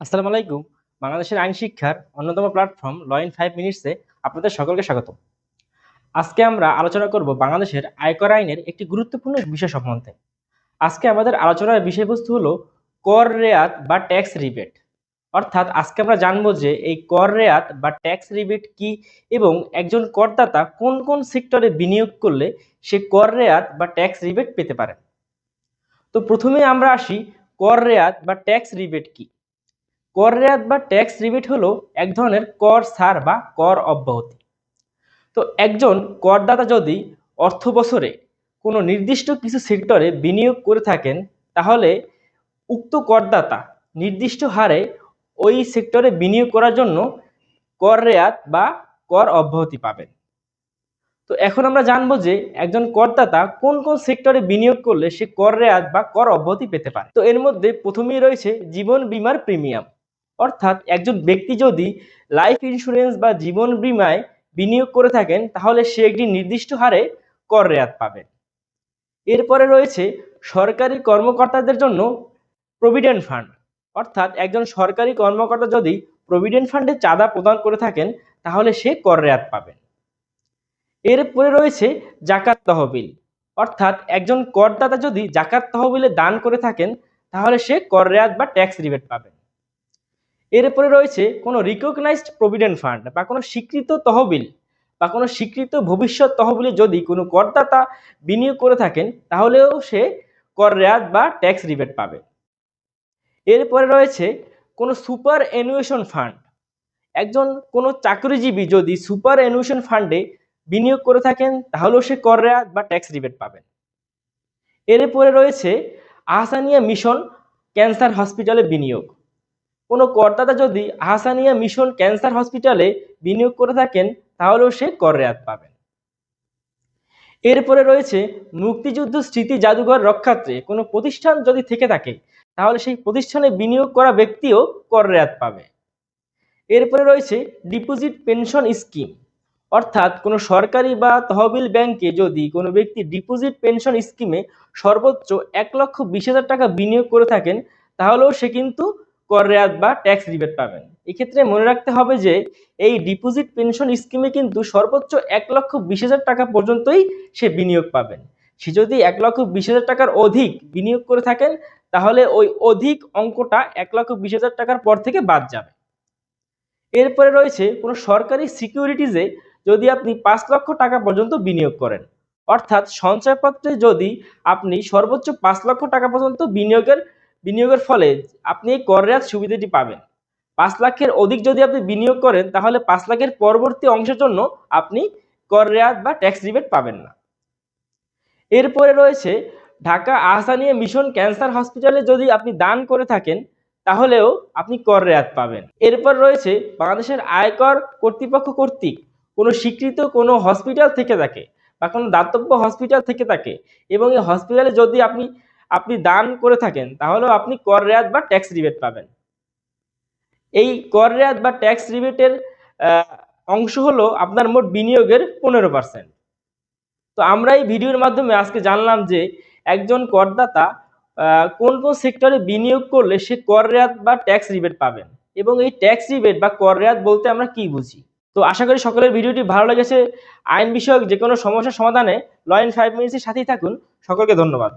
আসসালামু আলাইকুম। বাংলাদেশের আইন শিক্ষার অন্যতম প্ল্যাটফর্ম ল ইন ফাইভ মিনিটসে আপনাদের সকলকে স্বাগত। আজকে আমরা আলোচনা করব বাংলাদেশের আয়কর আইনের একটি গুরুত্বপূর্ণ বিষয় সম্বন্ধে। আজকে আমাদের আলোচনার বিষয়বস্তু হলো কর রেয়াত বা ট্যাক্স রিবেট অর্থাৎ আজকে আমরা জানব যে এই কর রেয়াত বা ট্যাক্স রিবেট কি এবং একজন করদাতা কোন কোন সেক্টরে বিনিয়োগ করলে সে কর রেয়াত বা ট্যাক্স রিবেট পেতে পারে। তো প্রথমে আমরা আসি, কর রেয়াত বা ট্যাক্স রিবেট কি? কর রেয়াত বা ট্যাক্স রিবেট হলো এক ধরনের কর ছাড় বা কর অব্যাহতি। তো একজন করদাতা যদি অর্থ বছরে কোনো নির্দিষ্ট কিছু সেক্টরে বিনিয়োগ করে থাকেন, তাহলে উক্ত করদাতা নির্দিষ্ট হারে ওই সেক্টরে বিনিয়োগ করার জন্য কর রেয়াত বা কর অব্যাহতি পাবেন। তো এখন আমরা জানব যে একজন করদাতা কোন কোন সেক্টরে বিনিয়োগ করলে সে কর রেয়াত বা কর অব্যাহতি পেতে পারে। তো এর মধ্যে প্রথমেই রয়েছে জীবন বীমার প্রিমিয়াম। অর্থাৎ একজন ব্যক্তি যদি লাইফ ইন্স্যুরেন্স বা জীবন বীমায় বিনিয়োগ করে থাকেন, তাহলে সে একটি নির্দিষ্ট হারে কর রেয়াত পাবেন এরপরে রয়েছে সরকারি কর্মকর্তাদের জন্য প্রভিডেন্ট ফান্ড অর্থাৎ একজন সরকারি কর্মকর্তা যদি প্রভিডেন্ট ফান্ডে চাঁদা প্রদান করে থাকেন, তাহলে সে কর রেয়াত পাবেন এরপরে রয়েছে জাকাত তহবিল। অর্থাৎ একজন করদাতা যদি জাকাত তহবিলে দান করে থাকেন, তাহলে সে কর রেয়াত বা ট্যাক্স রিবেট পাবেন এরপরে রয়েছে কোনো রিকগনাইজড প্রভিডেন্ট ফান্ড বা কোনো স্বীকৃত তহবিল বা কোনো স্বীকৃত ভবিষ্যৎ তহবিলে যদি কোনো করদাতা বিনিয়োগ করে থাকেন, তাহলেও সে কর রেয়াত বা ট্যাক্স রিবেট পাবে। এরপরে রয়েছে কোনো সুপার অ্যানুয়েশন ফান্ড একজন কোনো চাকরিজীবী যদি সুপার অ্যানুয়েশন ফান্ডে বিনিয়োগ করে থাকেন, তাহলেও সে কর রেয়াত বা ট্যাক্স রিবেট পাবেন। এরপরে রয়েছে আহসানিয়া মিশন ক্যান্সার হসপিটালে বিনিয়োগ। কোনো করদাতা যদি আহসানিয়া মিশন ক্যান্সার হসপিটালে বিনিয়োগ করে থাকেন, তাহলেও সে কর রেয়াত পাবেন। এরপরে রয়েছে মুক্তিযুদ্ধ স্মৃতি জাদুঘর রক্ষার্থে। কোনো প্রতিষ্ঠান যদি থেকে থাকে, তাহলে সেই প্রতিষ্ঠানে বিনিয়োগ করা ব্যক্তিও কর রেয়াত পাবে। এরপরে রয়েছে ডিপোজিট পেনশন স্কিম। অর্থাৎ কোনো সরকারি বা তহবিল ব্যাংকে যদি কোনো ব্যক্তি ডিপোজিট পেনশন স্কিমে সর্বোচ্চ এক লক্ষ বিশ হাজার টাকা বিনিয়োগ করে থাকেন, তাহলেও সে কিন্তু কর রেয়াত বা ট্যাক্স রিবেট পাবেন। এক্ষেত্রে মনে রাখতে হবে যে, এই ডিপোজিট পেনশন স্কিমে কিন্তু সর্বোচ্চ এক লক্ষ বিশ হাজার টাকা পর্যন্তই সে বিনিয়োগ পাবেন। সে যদি এক লক্ষ বিশ হাজার টাকার অধিক বিনিয়োগ করে থাকেন, তাহলে ওই অধিক অঙ্কটা এক লক্ষ বিশ হাজার টাকার পর থেকে বাদ যাবে। এরপরে রয়েছে কোনো সরকারি সিকিউরিটিজে যদি আপনি পাঁচ লক্ষ টাকা পর্যন্ত বিনিয়োগ করেন। অর্থাৎ সঞ্চয়পত্রে যদি আপনি সর্বোচ্চ পাঁচ লক্ষ টাকা পর্যন্ত বিনিয়োগের বিনিয়োগের ফলে আপনি কর রেয়াত সুবিধাটি পাবেন। পাঁচ লাখের অধিক যদি আপনি বিনিয়োগ করেন, তাহলে পাঁচ লাখের পরবর্তী অংশের জন্য আপনি কর রেয়াত বা ট্যাক্স রিবেট পাবেন না। এরপরে রয়েছে ঢাকা আহসানিয়া মিশন ক্যান্সার হসপিটালে যদি আপনি দান করে থাকেন, তাহলেও আপনি কর রেয়াত পাবেন। এরপর রয়েছে বাংলাদেশের আয়কর কর্তৃপক্ষ কর্তৃক কোনো স্বীকৃত কোনো হসপিটাল থেকে থাকে বা কোনো দাতব্য হসপিটাল থেকে থাকে এবং এই হসপিটালে যদি আপনি আপনি দান করে থাকেন, তাহলেও আপনি কর রেয়াত বা ট্যাক্স রিবেট পাবেন। এই কর রেয়াত বা ট্যাক্স রিবেটের অংশ হলো আপনার মোট বিনিয়োগের পনেরো পার্সেন্ট তো আমরা এই ভিডিওর মাধ্যমে আজকে জানলাম যে একজন করদাতা কোন কোন সেক্টরে বিনিয়োগ করলে সে কর রেয়াত বা ট্যাক্স রিবেট পাবেন এবং এই ট্যাক্স রিবেট বা কর রেয়াত বলতে আমরা কি বুঝি? তো আশা করি সকলের ভিডিওটি ভালো লেগেছে। আইন বিষয়ক যে কোনো সমস্যার সমাধানে ল ইন ফাইভ মিনিটসের সাথেই থাকুন। সকলকে ধন্যবাদ।